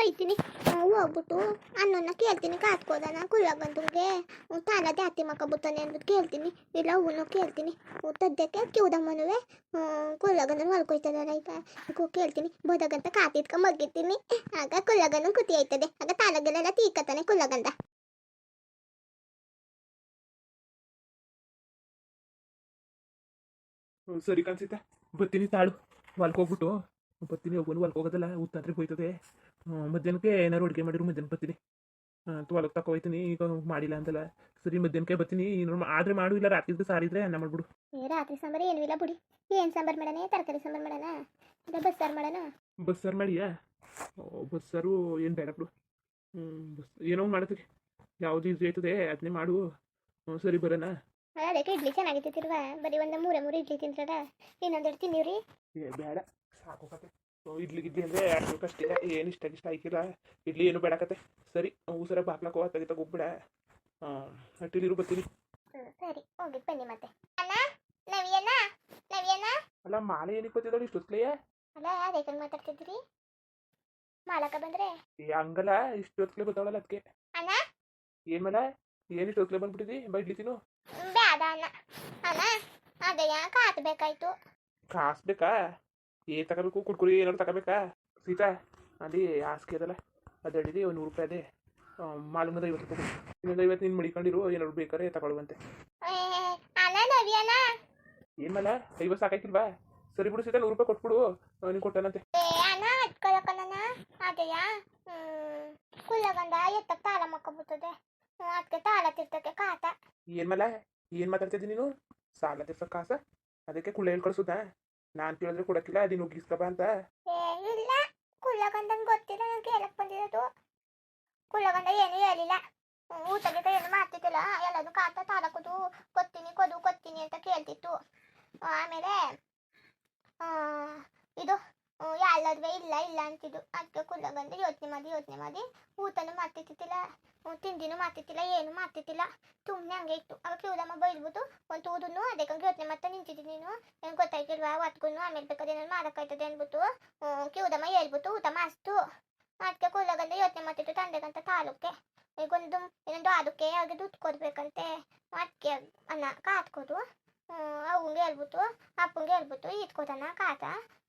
ಒಯ್ತೀನಿ ಹೋಗ್ಬಿಟ್ಟು ಅನ್ನೊನ್ನ ಕೇಳ್ತೀನಿ ಕಾತ್ಕೋದನ ಕುಳ್ಳಗಂತುಗೆ ತಾಲ ಜಾತಿ ಮಕ್ಕಬುತ್ತಾನೆ ಅಂದ್ಬಿಟ್ಟು ಕೇಳ್ತೀನಿ. ಇಲ್ಲ ಹೂನು ಕೇಳ್ತೀನಿ. ತದ್ದಕ್ಕೆ ಕಿವುದಮ್ಮನುವೆ ಕುಳ್ಳಗನ ಹೊಲ್ಕೊಯ್ತದಲ್ಲ ಈಗ. ಕೇಳ್ತೀನಿ. ಬೋದಗಂತ ಕಾತಿದ್ಕ ಮಗ್ಗಿರ್ತೀನಿ ಆಗ ಕುಳ್ಳಗನ ಕುತಿ ಆಯ್ತದೆ. ಆಗ ತಾಲಗಲೆಲ್ಲ ತೀಕತಾನೆ ಕುಳ್ಳಗಂದ ಸರಿ ಕಾಣಿಸುತ್ತೆ ಬರ್ತೀನಿ ತಾಳು. ಹೊಲ್ಕ್ ಹೋಗ್ಬಿಟ್ಟು ಬರ್ತೀನಿ ಹೋಗೋನು ಹೊಲ್ಕ್ ಹೋಗೋದಲ್ಲ ಉತ್ತಾದ್ರಿ ಹೋಯ್ತದೆ. ಮಧ್ಯಾಹ್ನಕ್ಕೆ ಏನಾರು ಅಡುಗೆ ಮಾಡಿರು ಮಧ್ಯಾಹ್ನ ಬರ್ತೀನಿ. ಹಾಂ ಹೊಲಕ್ಕೆ ತಕೊ ಹೋಯ್ತೀನಿ ಈಗ ಮಾಡಿಲ್ಲ ಅಂತಲ್ಲ ಸರಿ ಮಧ್ಯಾಹ್ನಕ್ಕೆ ಬರ್ತೀನಿ. ನೋಡಿ ಆದ್ರೆ ಮಾಡು ಇಲ್ಲ ರಾತ್ರಿದು ಸಾರಿದ್ರೆ ಅನ್ನ ಮಾಡ್ಬಿಡು. ಏ ರಾತ್ರಿ ಸಾಂಬಾರು ಏನು ಇಲ್ಲ ಬಿಡಿ. ಏನು ಸಾಂಬಾರು ಮಾಡೋಣ? ತರಕಾರಿ ಸಾಂಬಾರು ಮಾಡೋಣ? ಇಲ್ಲ ಬಸ್ಸಾರು ಮಾಡೋಣ? ಬಸ್ಸಾರು ಮಾಡಿಯಾ? ಬಸ್ಸಾರು ಏನು ಬೇಡ ಬಿಡು. ಹ್ಞೂ ಬಸ್ ಏನೋ ಮಾಡ್ತೀರಿ ಯಾವುದು ಈಸಿ ಆಯ್ತದೆ ಅದನ್ನೇ ಮಾಡು. ಹ್ಞೂ ಸರಿ ಬರೋಣ. ಅದಕ್ಕೆ ಇಡ್ಲಿ ಚೆನ್ನಾಗಿತ್ತಿರ್ವ ಬರೀ ಒಂದು ಮೂರೇ ಮೂರು ಇಡ್ಲಿ ತಿಂತಾರ ಇನ್ನೊಂದೆರಡು ತಿನ್ನೀವ್ರಿ. ಏ ಬೇಡ. ಸಾಕು ಕತೆ ಇಡ್ಲಿ ಗಿಡ್ಲಿ ಅಂದರೆ ಅಷ್ಟು ಕಷ್ಟ ಇಲ್ಲ ಏನು ಇಷ್ಟ ಇಷ್ಟ ಆಯ್ಕಿಲ್ಲ ಇಡ್ಲಿ ಏನು ಬೇಡಕತ್ತೆ ಸರಿ ಊಸರ ಹೋಗ ತೆಗಿತ ಹೋಗ್ಬಿಡ ಹಟ್ಟಿಲಿರು ಬರ್ತೀನಿ. ಸರಿ. ಹೋಗಿ ಬನ್ನಿ ಮತ್ತೆ. ಅಣ್ಣ ನವ್ಯನ ನವ್ಯನ ಅಲ್ಲ ಮಾಲೆ ಏನಕ್ಕೆ ಬರ್ತಿದ್ದಾಳೆ ಇಷ್ಟೊತ್ಲೆಯ ಅಲ್ಲ ಅದಕ್ಕೆ ಮಾತಾಡ್ತಿದ್ದೀರಿ? ಮಾಲಕ ಬಂದ್ರೆ? ಏ ಇಷ್ಟು ಇಷ್ಟೊತ್ಲೆ ಬರ್ತಾವಳಲ್ಲ ಅದಕ್ಕೆ ಅಣ್ಣ? ಏನು ಮಲ? ಏನು ಇಷ್ಟೊತ್ಲೆ ಬಂದ್ಬಿಟ್ಟಿದ್ದಿ ಬಾ ಇಡ್ಲಿ ತಿನ್ನು. ಬೇಡ ಅಣ್ಣ. ಅಣ್ಣ ಅದೇ ಯಾಕೆ ಹಾಕ್ಬೇಕಾಯ್ತು ಬೇಕಾಯ್ತು ಕಾಸು ಬೇಕಾ ಏ ತಗೋಬೇಕು ಕುಡ್ಕುರಿ ಏನಾದ್ರು ತಗೋಬೇಕಾ? ಸೀತಾ ಅಲ್ಲಿ ಹಾಸಿಗೆ ಅದಲ್ಲ ಅದು ಹೇಳಿದೆ ಒಂದು ನೂರು ರೂಪಾಯಿ ಅದೇ. ಮಾಲೂಮದ ಐವತ್ತು ರೂಪಾಯಿ. ಇನ್ನೊಂದು ಐವತ್ತು ನೀನು ಮಡಿಕೊಂಡಿರು ಏನಾದ್ರು ಬೇಕಾರೆ ತಗೊಳ್ಳುವಂತೆ. ಏನಲ್ಲ ಏನ್ ಐವತ್ತು ಸಾಕಾಯ್ತಿಲ್ವಾ? ಸರಿ ಬಿಡು ಸೀತಾ ನೂರು ರೂಪಾಯಿ ಕೊಟ್ಬಿಡು. ನೀನು ಕೊಟ್ಟನಂತೆ. ಅದೇಯಾ? ಕುಲ್ಲಗಂಡ ಎತ್ತ ತಾಳ ಮಕ್ಕೊಬಿಡ್ತದೆ ಅದಕ್ಕೆ ತಾಳ ತಿರ್ತಕ್ಕೆ ಕಾಟ ಏನ್ ಏನ್ ಮಾತಾಡ್ತಿದ್ದಿ ನೀನು? ಸಾಲ ತೀರ್ಸೋ ಕಾಸ? ಅದಕ್ಕೆ ಕುಳ್ಳ ಹೇಳ್ಕೊಳ್ಸುದಾ ನಾನ್ ಕೇಳಿದ್ರೆ ಕೊಡಕ್ಕಿಲ್ಲ ಉಗಿಸ್ಕಬ ಅಂತ. ಏ, ಇಲ್ಲ. ಗೊತ್ತಿಲ್ಲ, ನನ್ ಕೇಳಕ್ ಬಂದಿರೋದು. ಕುಲ್ಲಗಂದ ಏನು ಹೇಳಿಲ್ಲ. ಊಟ ಗೀಟ ಏನು ಮಾಡ್ತಿದ್ದಿಲ್ಲ. ಎಲ್ಲದು ಕಾಟ ತಾಳಕುದು ಕೊತ್ತೀನಿ, ಕೊದು, ಕೊತ್ತೀನಿ ಅಂತ ಕೇಳ್ತಿತ್ತು. ಆಮೇಲೆ ಇದು ಎಲ್ಲದ್ವೆ ಇಲ್ಲ ಇಲ್ಲ ಅಂತಿದ್ದು. ಅದಕ್ಕೆ ಕುಲ್ಲಗಂದ ಯೋಚನೆ ಮಾಡಿ ಯೋಚನೆ ಮಾಡಿ ಊಟನೂ ಮಾಡ್ತಿತ್ತಿಲ್ಲ ತಿಂಡಿನೂ ಮಾಡ್ತಿತ್ತಿಲ್ಲ ಏನು ಮಾಡ್ತಿತ್ತಿಲ್ಲ ಸುಮ್ಮನೆ ಹಂಗೆ ಇತ್ತು. ಅವಾಗ ಕಿವದಮ್ಮ ಬೈದ್ಬಿಟ್ಟು, ಒಂದು ಊದನ್ನು ಅದಕ್ಕೆ ಯೋಚನೆ ಮಾಡ್ತಾ ನಿಂತಿದ್ದೀನಿ ನೀನು. ಗೊತ್ತಾಯ್ತಿಲ್ವಾ ಒತ್ಕೊಂಡು ಆಮೇಲೆ ಬೇಕಾದ್ರೆ ಏನಾದ್ರು ಮಾಡೋಕ್ಕಾಯ್ತದೆ ಅಂದ್ಬಿಟ್ಟು ಕಿವುದಮ್ಮ ಹೇಳ್ಬಿಟ್ಟು ಊಟ ಮಾಸ್ತು ಅದಕ್ಕೆ ಕುಲ್ಲಗಂದ ಯೋಚನೆ ಮಾಡ್ತಿತ್ತು ತಂದೆಗಂತ ತಾಲೂಕೆ. ಈಗೊಂದು ಇನ್ನೊಂದು ಅದಕ್ಕೆ ಅವ್ರಿಗೆ ದುಡ್ಡು ಕೊಡ್ಬೇಕಂತೆ. ಅದಕ್ಕೆ ಅನ್ನ ಕಾತ್ಕೋದು ಅವಂಗೆ ಹೇಳ್ಬಿಟ್ಟು, ಅಪ್ಪಂಗೆ ಹೇಳ್ಬಿಟ್ಟು ಇಟ್ಕೋದನ್ನ ಕಾತ.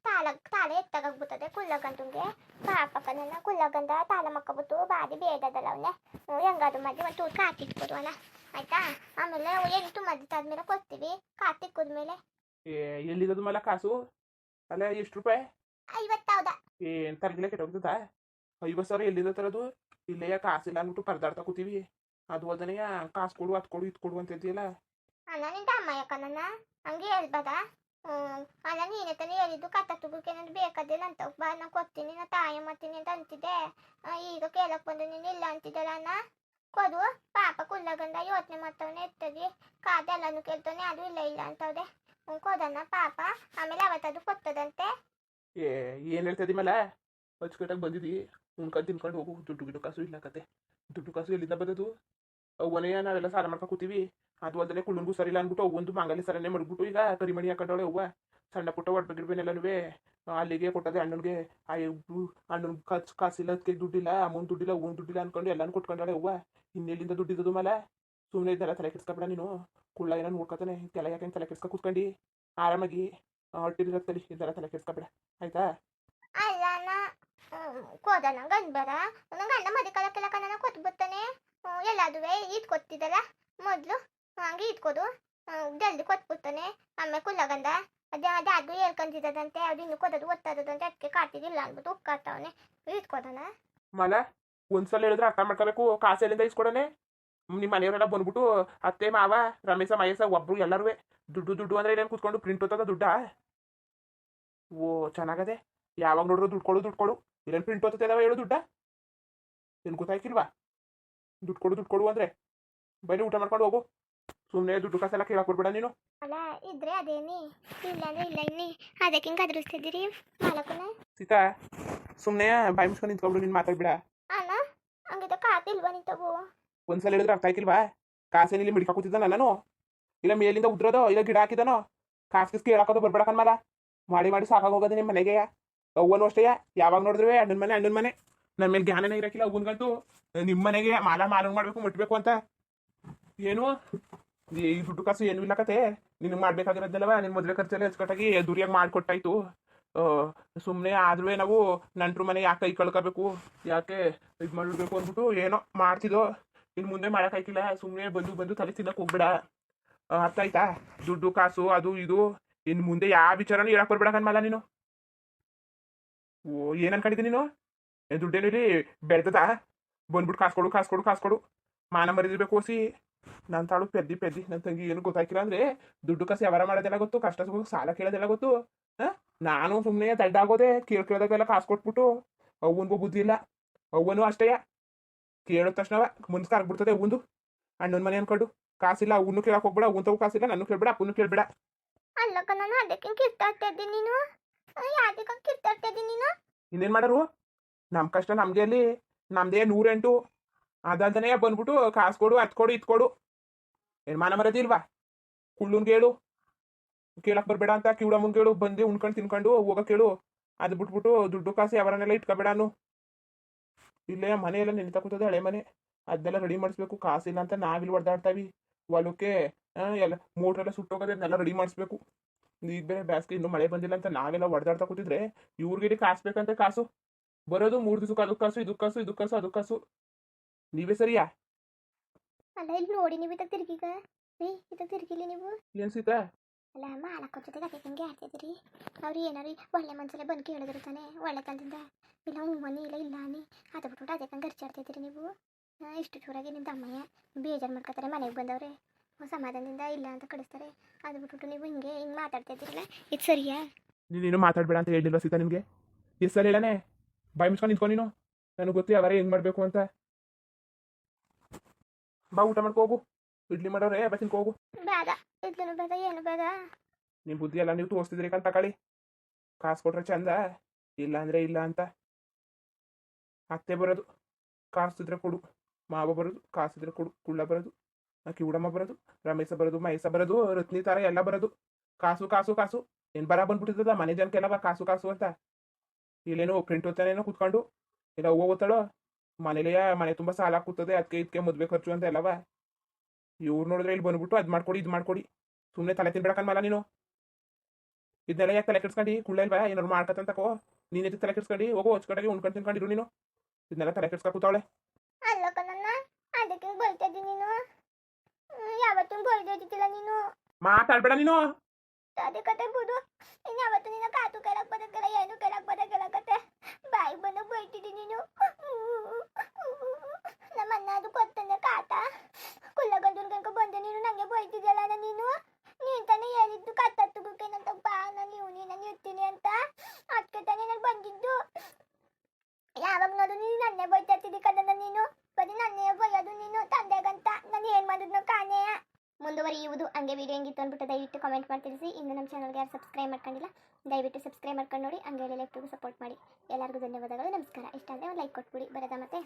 ತಾಳ ತಾಳ ಎತ್ತಾಗೋಗ್ಬಿಟ್ಟದೆ ಕುಲ್ಲಗಂದಂಗೆ ಪಾಪಕ್ಕನೆಲ್ಲ ಕುಲ್ಲಗಂದ ತಾಳ ಮಕ್ಕಬಿಟ್ಟು ಬಾದಿ ಬೇಡದಲ್ಲ ಅವನೇ. ಹೆಂಗಾದ್ರು ಮಾಡಿ ಒಂದು ತೂರು ಕಾತಿಟ್ಕೊಡು ಅಣ್ಣ. ಆಯ್ತಾ? ಆಮೇಲೆ ಎಂಟು ಮದ್ದು ಆದ್ಮೇಲೆ ಕೊಡ್ತೀವಿ. ಕಾತಿಕ್ಕೋದ್ಮೇಲೆ ಏ ಎಲ್ಲಿರೋದು ಮಲ ಕಾಸು? ಅಲ್ಲ ಎಷ್ಟು ರೂಪಾಯಿ? ಐವತ್ತಾವ್ದ ಏನ್ ತರಗಿಲ್ಲ ಕೆಟ್ಟೋಗ್ತದ? ಐವತ್ತು ಸಾವಿರ ಎಲ್ಲಿದ ತರದು? ಇಲ್ಲೇ ಕಾಸಿಲ್ಲ ಅಂದ್ಬಿಟ್ಟು ಪರದಾಡ್ತಾ ಕೂತೀವಿ. ಅದು ಅಲ್ದನೆಯ ಕಾಸು ಕೊಡು ಅದು ಕೊಡು ಇದು ಕೊಡು ಅಂತ ಹೇಳ್ತೀಯಲ್ಲ ಅಣ್ಣ ನಿಂದ ಅಮ್ಮ ಯಾಕಣ್ಣ ಹಂಗೆ ಹೇಳ್ಬಾದ ಅಣ್ಣ ನೀನೆ ತಾನೇ ಹೇಳಿದ್ದು ಕತ್ತುಗುಕ್ಕೆ ಏನಾದ್ರು ಬೇಕಾದಿಲ್ಲ ಅಂತ ಬಾ ನಾ ಕೊಡ್ತೀನಿ ನಾ ತಾಯಿ ಮಾಡ್ತೀನಿ ಅಂತ ಅಂತಿದ್ದೆ. ಈಗ ಕೇಳಕ್ ಬಂದು ನೀನು ಇಲ್ಲ ಅಂತಿದ್ದಲ್ಲ ಅಣ್ಣ? ಕೊಡು ಪಾಪ ಕುಲ್ಲಗಂಡ ಯೋಚನೆ ಮಾಡ್ತವನೆ ಎತ್ತದಿ. ಕಾದೆಲ್ಲನೂ ಕೇಳ್ತಾನೆ ಅದು ಇಲ್ಲ ಇಲ್ಲ ಅಂತವ್ದೆ ಹ್ಞೂ ಪಾಪ, ಆಮೇಲೆ ಅವತ್ತದು ಕೊತ್ತದಂತೆ. ಏ, ಏನ್ ಹೇಳ್ತದಿ ಮಲ? ಅಚ್ಚುಕಟ್ಟಾಗಿ ಬಂದಿದಿ. ಉಣ್ಕೊಂಡು ತಿನ್ಕೊಂಡು ಹೋಗು. ದುಡ್ಡು ಗಿಡ್ಡು ಕಾಸು ಇಲ್ಲ ಕತೆ. ದುಡ್ಡು ಕಾಸು ಎಲ್ಲಿಂದ ಬಂದದು? ಅವನೇ ನಾವೆಲ್ಲ ಸಾಲ ಮಾಡ್ಕೊಂಡು ಕೂತೀವಿ. ಅದು ಅಲ್ಲದೆ ಕುಳ್ಳನ್ಗೂ ಸರಿಲ್ಲ ಅಂದ್ಬಿಟ್ಟು ಒಂದು ಮಾಂಗಲ್ಯ ಸರನೆ ಮಡ್ಬಿಟ್ಟು ಈಗ ಕರಿಮಣಿ ಹಾಕೊಂಡವಳೆ ಅವ್ವ. ಸಣ್ಣ ಪುಟ್ಟ ಒಡ್ಬೆ ಗಿಡ್ಬೇನೆಲ್ಲನೂ ಅಲ್ಲಿಗೆ ಕೊಟ್ಟದೆ ಅಣ್ಣನಿಗೆ. ಆ ಅಣ್ಣನ ಖರ್ಚು ಕಾಸಿಲ್ಲ, ಅದಕ್ಕೆ ದುಡ್ಡಿಲ್ಲ ಅಮ್ಮನ ದುಡ್ಡಿಲ್ಲ ಅವ್ನ ದುಡ್ಡಿಲ್ಲ ಅನ್ಕೊಂಡು ಎಲ್ಲಾನು ಕೊಟ್ಕೊಂಡಾಳೆ ಅವ್ವ. ಇನ್ನೆಲ್ಲಿಂದ ದುಡ್ಡಿದ್ದದು ಮಲ? ಸುಮ್ಮನೆ ಇದ್ದಲ್ಲ ತಲೆ ಕೆಡ್ಸ್ಕೊಬೇಡ ನೀನು. ಕುಳ್ಳ ಏನೋ ನೋಡ್ಕೊತಾನೆ ತಲೆ ಯಾಕೆ ತಲೆ ಕೆಡ್ಸ್ಕೊ ಕೂತ್ಕೊಂಡು. ಆರಾಮಾಗಿ ಹೊಟ್ಟಿರತ್ತಲ್ಲಿ ಇದೆಲ್ಲ ತಲೆ ಕೆಡ್ಸ್ಕೊಬೇಡ. ಆಯ್ತಾ? ಅಲ್ಲ ಅಣ್ಣ ಗಂಡ ಗಂಡ್ ಬರ ನಂಗೆ ಅಣ್ಣ ಮದಿ ಕಲಕ್ಕೆಲ್ಲ ಕಣ್ಣ ಕೊತ್ ಬರ್ತಾನೆ ಎಲ್ಲಾದುವೆ ಈದ್ ಕೊತ್ತಿದ್ದಲ್ಲ ಮೊದಲು ಹಂಗೆ ಇದ್ಕೋದು ಜಲ್ದಿ ಕೊತ್ಬಿಡ್ತಾನೆ ಆಮೇಲೆ ಕುಲ್ಲಗಂದ ಅದೇ ಅದೇ ಅದು ಹೇಳ್ಕೊಂತಿದ್ದದಂತೆ ಅದು ಇನ್ನು ಕೊದದು ಒತ್ತದಂತೆ ಅದಕ್ಕೆ ಕಾಟಿದಿಲ್ಲ ಅಂದ್ಬಿಟ್ಟು ಉಕ್ಕಾಡ್ತಾವನೆ ಇಟ್ಕೋದನ ಮಲ ಒಂದ್ಸಲ ಹೇಳಿದ್ರೆ ಅರ್ಥ ಮಾಡ್ಕೋಬೇಕು. ಕಾಸೆಲ್ಲಿಂದ ಇಸ್ಕೊಡನೆ ನಿಮ್ಮ ಮನೆಯವರೆಲ್ಲ ಬಂದ್ಬಿಟ್ಟು ಅತ್ತೆ ಮಾವ ರಮೇಶ ಮಹೇಶ ಒಬ್ರು ಎಲ್ಲರೂ ದುಡ್ಡು ದುಡ್ಡು ಅಂದ್ರೆ ಏನೇನು ಕೂತ್ಕೊಂಡು ಪ್ರಿಂಟ್ ಹೊತ್ತದ ದುಡ್ಡ? ಓ ಚೆನ್ನಾಗದೆ. ಯಾವಾಗ ನೋಡ್ರು ದುಡ್ಡು ಕೊಡು ದುಡ್ಡು ಕೊಡು. ಇಲ್ಲೇನು ಪ್ರಿಂಟ್ ಹೊತ್ತದ ಹೇಳು ದುಡ್ಡ? ಏನು ಗೊತ್ತಾಯ್ಕಿಲ್ವಾ? ದುಡ್ಡು ಕೊಡು ದುಡ್ಡು ಕೊಡು ಅಂದ್ರೆ. ಬರೀ ಊಟ ಮಾಡ್ಕೊಂಡು ಹೋಗು. ಸುಮ್ಮನೆ ದುಡ್ಡು ಕಾಸೆಲ್ಲ ಕೇಳಕ್ ಬರ್ಬೇಡ ನೀನು. ಅಲ್ಲ ಇದ್ರೆ ಅದೇನಿ? ಇಲ್ಲ ಇನ್ನಿ. ಅದಕ್ಕೆ ಹಿಂಗೆ ಅದ್ರಿಸ್ತಿದ್ದೀರಿ ಮಾಲಕನ? ಸೀತಾ ಸುಮ್ಮನೆ ಬಾಯಿ ಮುಸ್ಕೊಂಡು ನಿಂತ್ಕೊಂಡು ನೀನು ಮಾತಾಡ್ಬಿಡ. ಅಣ್ಣ ಹಂಗಿದ ಕಾತಿಲ್ವಾ ನಿಂತವು? ಒಂದ್ಸಲ ಹೇಳಿದ್ರೆ ಅರ್ಥ ಆಯ್ಕಿಲ್ವಾ ಕಾಸೇನು ಇಲ್ಲಿ ಮಿಡ್ಕ ಕೂತಿದ್ದ ನಾನು. ಇಲ್ಲ ಮೇಲಿಂದ ಉದ್ರೋದೋ, ಇಲ್ಲ ಗಿಡ ಹಾಕಿದನೋ? ಕಾಸು ಕಿಸ್ ಕೇಳಾಕೋದು ಬರ್ಬೇಡಕನ್ಮಲ್ಲ ಮಾಡಿ ಮಾಡಿ ಸಾಕಾಗೋಗೋದು ನಿಮ್ಮ ಮನೆಗೆ. ಅವ್ವನು ಅಷ್ಟೇ, ಯಾವಾಗ ನೋಡಿದ್ರೆ ಅಣ್ಣನ ಮನೆ ಅಣ್ಣನ ಮನೆ. ನನ್ನ ಮೇಲೆ ಜ್ಞಾನನೇ ಇರಕ್ಕಿಲ್ಲ ಅವನ್ಗಂತೂ ನಿಮ್ಮ ಮನೆಗೆ ಮಾಲ ಮಾಲ ಮಾಡ್ಬೇಕು, ಮುಟ್ಬೇಕು ಅಂತ. ಏನು? ಈ ದುಡ್ಡು ಕಾಸು ಏನು ಇಲ್ಲ ಕತೆ. ನಿನಗೆ ಮಾಡ್ಬೇಕಾಗಿರೋದಲ್ಲವ ನಿನ್ನ ಮೊದಲ ಖರ್ಚೆಲ್ಲ ಹೆಚ್ಚುಕಟ್ಟಾಗಿ ದುರಿಯಾಗಿ ಮಾಡಿಕೊಟ್ಟಾಯ್ತು. ಸುಮ್ಮನೆ ಆದ್ರೂ ನಾವು ನಂಟ್ರ ಮನೆ ಯಾಕೆ ಕೈ ಕಳ್ಕೋಬೇಕು, ಯಾಕೆ ಇದು ಮಾಡ್ಬೇಕು ಅಂದ್ಬಿಟ್ಟು ಏನೋ ಮಾಡ್ತಿದ್ದೋ. ಇನ್ನು ಮುಂದೆ ಮಾಡೋಕ್ಕಾಯ್ತಿಲ್ಲ ಸುಮ್ಮನೆ ಬಂದು ಬಂದು ತಲೆ ತಿನ್ನಕ್ಕೆ ಹೋಗ್ಬೇಡ. ಅರ್ಥ ದುಡ್ಡು, ಕಾಸು, ಅದು, ಇದು. ಇನ್ ಮುಂದೆ ಯಾವ ವಿಚಾರನೂ ಹೇಳಕ್ ಬರ್ಬೇಡ ಕಣ್ಮಲ್ಲ ನೀನು. ಓ, ಏನ್ ಅನ್ಕೊಂಡಿದ್ದೆ ನೀನು? ಏನ್ ಇಲ್ಲಿ ಬೆಳ್ತದ ಬಂದ್ಬಿಟ್ಟು ಕಾಸು ಕೊಡು ಕಾಸು ಕೊಡು ಕಾಸು ಕೊಡು. ಮಾನ ಮರಿದಿರ್ಬೇಕು ಓಸಿ. ನನ್ನ ತಾಳು ಪೆದ್ದಿ ಪೆದ್ದಿ. ನನ್ನ ತಂಗಿ ಏನು ಗೊತ್ತಾಗಿಲ್ಲ ಅಂದ್ರೆ ದುಡ್ಡು, ಕಾಸು ವ್ಯವಹಾರ ಮಾಡೋದೆಲ್ಲ ಗೊತ್ತು. ಕಷ್ಟ ಸಾಲ ಕೇಳೋದೆಲ್ಲ ಗೊತ್ತು. ಹಾ? ನಾನು ಸುಮ್ಮನೆ ದಡ್ಡಾಗೋದೆ ಕೇಳ್, ಕೇಳೋದಕ್ಕೆಲ್ಲ ಕಾಸು ಕೊಟ್ಬಿಟ್ಟು. ಅವ್ವನ್ಗೂ ಬುದ್ಧಿ ಇಲ್ಲ. ಅವ್ವನು ಅಷ್ಟೇ ಕೇಳಿದ ತಕ್ಷಣ ಮುನ್ಸ್ ಆಗ್ಬಿಡ್ತದೆ ಒಂದು ಅಣ್ಣನ ಮನೆ ಅನ್ಕೊಂಡು ಕಾಸಿಲ್ಲ ಅವನು ಕೇಳಕ್ ಹೋಗ್ಬೇಡ ಅವ್ವನ್ ತಗೋ ಕಾಸಿಲ್ಲ ನನ್ನ ಕೇಳ್ಬೇಡ ಅಪ್ಪನು ಕೇಳ್ಬೇಡ. ಅಲ್ಲಕ್ಕ ನಾನು ಅದಕ್ಕೆ ಇದ್ದೀನಿ ನೀನು? ಯಾವ್ದಕ್ಕೆ ಕಿತ್ತಾಡ್ತಾ ಇದ್ದೀನಿ ನೀನು? ಇನ್ನೇನ್ ಮಾಡರು? ನಮ್ ಕಷ್ಟ ನಮ್ಗೆ ಅಲ್ಲಿ ನಮ್ದೇ ನೂರೆಂಟು. ಅದಂತಾನೆ ಬಂದ್ಬಿಟ್ಟು ಕಾಸು ಕೊಡು ಹತ್ ಕೊಡು ಇತ್ ಕೊಡು. ಏನ್ ಮಾನ ಮರದಿ ಇಲ್ವಾ? ಕುಳ್ಳುನ್ ಕೇಳು ಕೇಳಕ್ ಬರ್ಬೇಡ ಅಂತ ಕಿವಡಮ್ಮನ್ ಕೇಳು ಬಂದು ಉಣ್ಕೊಂಡು ತಿನ್ಕೊಂಡು ಹೋಗಕ್ ಕೇಳು ಅದ್ ಬಿಟ್ಬಿಟ್ಟು ದುಡ್ಡು ಕಾಸು ಯಾವರನ್ನೆಲ್ಲ ಇಟ್ಕೋಬೇಡ ಅನ್ನು. ಇಲ್ಲೇ ಮನೆ ಎಲ್ಲ ನಿಲ್ತಾ ಕೂತದೆ ಹಳೆ ಮನೆ. ಅದನ್ನೆಲ್ಲ ರೆಡಿ ಮಾಡಿಸ್ಬೇಕು. ಕಾಸಿಲ್ಲ ಅಂತ ನಾವಿಲ್ಲಿ ಹೊಡೆದಾಡ್ತಾವಿ. ಹೊಲಕ್ಕೆ ಎಲ್ಲ ಮೋಟ್ರ್ ಎಲ್ಲ ಸುಟ್ಟೋಗೋದನ್ನೆಲ್ಲ ರೆಡಿ ಮಾಡಿಸ್ಬೇಕು. ಈಗ ಬೇರೆ ಬ್ಯಾಸ್ಗೆ ಇನ್ನೂ ಮಳೆ ಬಂದಿಲ್ಲ ಅಂತ ನಾವೆಲ್ಲ ಹೊಡೆದಾಡ್ತಾ ಕೂತಿದ್ರೆ ಇವ್ರಿಗೆ ಕಾಸು ಬೇಕಂತೆ ಕಾಸು. ಬರೋದು ಮೂರು ದಿವಸಕ್ಕೆ ಅದಕ್ಕೆ ಕಾಸು ಇದಕ್ಕೆ ಕಾಸು ಇದಕ್ಕೆ ಕಾಸು ಅದಕ್ಕೆ ಕಾಸು. ನೀವೇ ಸರಿಯಾ? ಅಲ್ಲ ಇಲ್ಲಿ ನೋಡಿ ನೀವು ಇತ್ತ ತಿರ್ಗೀಗ? ಏ ಇತ್ತ ತಿರ್ಗಿಲಿ ನೀವು? ಏನ್ ಸೀತಾ? ಅಲ್ಲ ಮಾಲಕ್ಕ ಜೊತೆಗೆ ಅದಕ್ಕೆ ಹಿಂಗೆ ಆಡ್ತಿದ್ದೀರಿ ಅವ್ರು ಏನಾರು ಒಳ್ಳೆ ಮನ್ಸಲ್ಲೇ ಬಂದು ಕೇಳಿದ್ರು ತಾನೆ. ಒಳ್ಳೆ ಕಾಲದಿಂದ ಇಲ್ಲ ಹೂವನಿ ಇಲ್ಲ ಇಲ್ಲ ಅನ್ನಿ. ಅದು ಬಿಟ್ಬಿಟ್ಟು ಅದಕ್ಕೆ ಕಂಗೆ ಖರ್ಚಾಡ್ತಿದ್ದೀರಿ ನೀವು. ಇಷ್ಟು ಜೋರಾಗಿ ನಿಮ್ಮ ಅಮ್ಮಯ್ಯ ಬೇಜಾರು ಮಾಡ್ಕೊತಾರೆ ಮನೆಗೆ ಬಂದವ್ರೆ. ಸಮಾಧಾನದಿಂದ ಇಲ್ಲ ಅಂತ ಕಳಿಸ್ತಾರೆ. ಅದು ಬಿಟ್ಬಿಟ್ಟು ನೀವು ಹಿಂಗೆ ಹಿಂಗೆ ಮಾತಾಡ್ತಿದ್ದೀರಲ್ಲ, ಇದು ಸರಿಯಾ? ನೀನೇನು ಮಾತಾಡ್ಬೇಡ ಅಂತ ಹೇಳಿಲ್ವ ಸೀತಾ ನಿಮಗೆ? ಎಷ್ಟು ಸರಿ ಹೇಳನೆ ಬಾಯಿ ಮುಚ್ಕೊಂಡು ನಿಂತ್ಕೊ ನೀನು. ನನಗೆ ಗೊತ್ತಿ ಅವರೇ ಹೆಂಗೆ ಮಾಡಬೇಕು ಅಂತ. ಬಾ, ಊಟ ಮಾಡ್ಕೊ ಹೋಗು. ಇಡ್ಲಿ ಮಾಡೋರೆ ಬಾ ತಿನ್ಕೊ ಹೋಗು ಬೇಡ ಇದ್ಲೂ ಬೇಡ ಏನು ಬೇಡ. ನಿಮ್ಮ ಬುದ್ಧಿ ಎಲ್ಲ ನೀವು ತೋರಿಸ್ತಿದ್ರಿ ಕಂತ ಕಳಿ ಕಾಸು ಕೊಟ್ರೆ ಚಂದ ಇಲ್ಲ ಅಂದ್ರೆ ಇಲ್ಲ ಅಂತ. ಅತ್ತೆ ಬರೋದು ಕಾಸಿದ್ರೆ ಕೊಡು. ಮಾವ ಬರೋದು ಕಾಸಿದ್ರೆ ಕೊಡು. ಕುಳ್ಳ ಬರೋದು ಅಕ್ಕಿ ಕಿವುಡಮ್ಮ ಬರೋದು ರಮೇಶ ಬರೋದು ಮಹೇಶ ಬರೋದು ರತ್ನಿ ತರ ಎಲ್ಲ ಬರೋದು. ಕಾಸು ಕಾಸು ಕಾಸು. ಏನ್ ಬರ ಬಂದ್ಬಿಟ್ಟಿರ್ತದ ಮನೆ ಜನಕ್ಕೆಲ್ಲವ ಕಾಸು ಕಾಸು ಅಂತ. ಇಲ್ಲೇನೋ ಪ್ರಿಂಟ್ ಓದ್ತಾನೇನೋ ಕುತ್ಕೊಂಡು. ಇಲ್ಲ ಹೂವು ಓದ್ತಾಳೋ ಮನೇಲೆಯ? ಮನೆ ತುಂಬಾ ಸಾಲ ಕೂತದೆ ಅದಕ್ಕೆ ಇದಕ್ಕೆ ಮದ್ವೆ ಖರ್ಚು ಅಂತ ಎಲ್ಲವ ಇವ್ರು ನೋಡಿದ್ರೆ ಇಲ್ಲಿ ಬಂದ್ಬಿಟ್ಟು ಅದ್ ಮಾಡ್ಕೊಡಿ ಇದು ಮಾಡ್ಕೊಡಿ. ಸುಮ್ಮನೆ ತಲೆ ತಿನ್ಬೇಡಕನ್ಮಲ್ಲ ನೀನು. ಇದನ್ನೆಲ್ಲ ಯಾಕೆ ತಲೆ ಕೆಡ್ಸ್ಕೊಂಡು? ಕುಳ್ಳ ಇಲ್ವಾ? ಏನಾರು ಮಾಡ್ಕತ್ತಂತಕೋ ನೀನು ಎದ್ದು ತಲೆ ಕೆಡ್ಸ್ಕೊಂಡು? ಹೋಗೋ ಹೊಚ್ಕಡೆಗೆ ಉಣ್ಕೊಂಡು ತಿನ್ಕೊಂಡಿರು ನೀನು. ಇದನ್ನೆಲ್ಲ ತಲೆ ಕೆಡ್ಸ್ಕೊ ಕೂತಾವಳೆ. ಅಲ್ಲ ಕಣಣ್ಣ ಅದಕ್ಕೆ ಬೈತಾ ಇದ್ದೀನಿ ನೀನು? ಯಾವತ್ತೂ ಯಾವತ್ತೂ ಬೈದಿದ್ದಿಲ್ಲ ನೀನು? ಮಾತಾಡ್ಬೇಡ ನೀನು. ಅದೇ ಕತೆ ಬೋದು ಇನ್ನು ಯಾವತ್ತು ನಿನ್ನ ಕಾತು ಕೇಳಕ್ ಬದಕ್ಕೆಲ್ಲ ಏನು ಕೇಳಕ್ ಬದಕ್ಕೆಲ್ಲ ಕತೆ. ಬಾಯಿಗೆ ಬಂದು ಬೈತಿದ್ದೀನಿ ನೀನು ನಮ್ಮ ಅಣ್ಣ ಅದು ಕೊತ್ತಂದೆ ಕಾಟ ಕುಲ್ಲಗಂದನ್ ಕನ್ಕ ಬಂದೆ ನೀನು ನಂಗೆ ಬೈತಿದ್ಯಲ್ಲ ಅಣ್ಣ ನೀನು ನೀನ್ ತಾನೇ ಹೇಳಿದ್ದು ಕತ್ತತ್ತುಗುಕ್ಕೆ ನಂತ ಬಾ ನಾನು ಇವನಿ ನಾನು ಇರ್ತೀನಿ ಅಂತ ಅದಕ್ಕೆ ತಾನೇ ನಾನು ಬಂದಿದ್ದು ಯಾವಾಗ ನೋಡು ನೀನು ನನ್ನೇ ಬೈತಾ ಇರ್ತಿದ್ದಿ ಕದನ ನೀನು ಬರೀ ನನ್ನೇ ಬೈಯೋದು ನೀನು ತಂದೆಗಂತ ನಾನು ಏನ್ ಮಾಡಿದ್ನೋ ಕಾಣೆ ಮುಂದುವರಿಯುವುದು ಹಂಗೆ ವಿಡಿಯೋ ಹೆಂಗಿತ್ತು ಅಂದ್ಬಿಟ್ಟು ದಯವಿಟ್ಟು ಕಾಮೆಂಟ್ ಮಾಡಿ ತಿಳಿಸಿ ಇನ್ನು ನಮ್ಮ ಚಾನಲ್ಗೆ ಯಾರು ಸಬ್ಸ್ಕ್ರೈಬ್ ಮಾಡ್ಕೊಂಡಿಲ್ಲ, ದಯವಿಟ್ಟು ಸಬ್ಸ್ಕ್ರೈಬ್ ಮಾಡ್ಕೊಂಡು ನೋಡಿ, ಹಂಗೆ ಲೆಫ್ಟಿಗೂ ಸಪೋರ್ಟ್ ಮಾಡಿ. ಎಲ್ಲರಿಗೂ ಧನ್ಯವಾದಗಳು, ನಮಸ್ಕಾರ. ಇಷ್ಟ ಆದರೆ ಒಂದು ಲೈಕ್ ಕೊಟ್ಬಿಡಿ. ಬರೋದಾ ಮತ್ತೆ?